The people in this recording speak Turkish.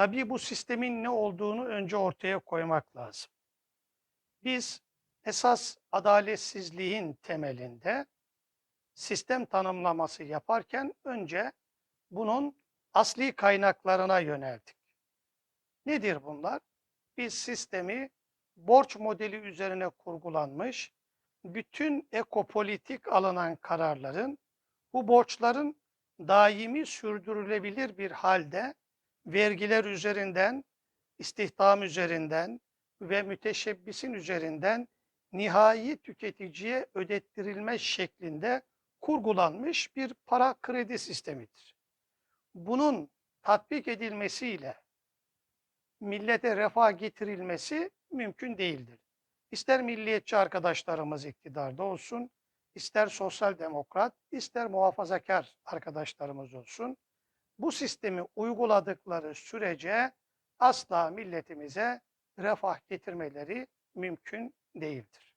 Tabii bu sistemin ne olduğunu önce ortaya koymak lazım. Biz esas adaletsizliğin temelinde sistem tanımlaması yaparken önce bunun asli kaynaklarına yöneldik. Nedir bunlar? Biz sistemi borç modeli üzerine kurgulanmış, bütün ekopolitik alınan kararların bu borçların daimi sürdürülebilir bir halde vergiler üzerinden, istihdam üzerinden ve müteşebbisin üzerinden nihai tüketiciye ödettirilme şeklinde kurgulanmış bir para kredi sistemidir. Bunun tatbik edilmesiyle millete refah getirilmesi mümkün değildir. İster milliyetçi arkadaşlarımız iktidarda olsun, ister sosyal demokrat, ister muhafazakar arkadaşlarımız olsun, bu sistemi uyguladıkları sürece asla milletimize refah getirmeleri mümkün değildir.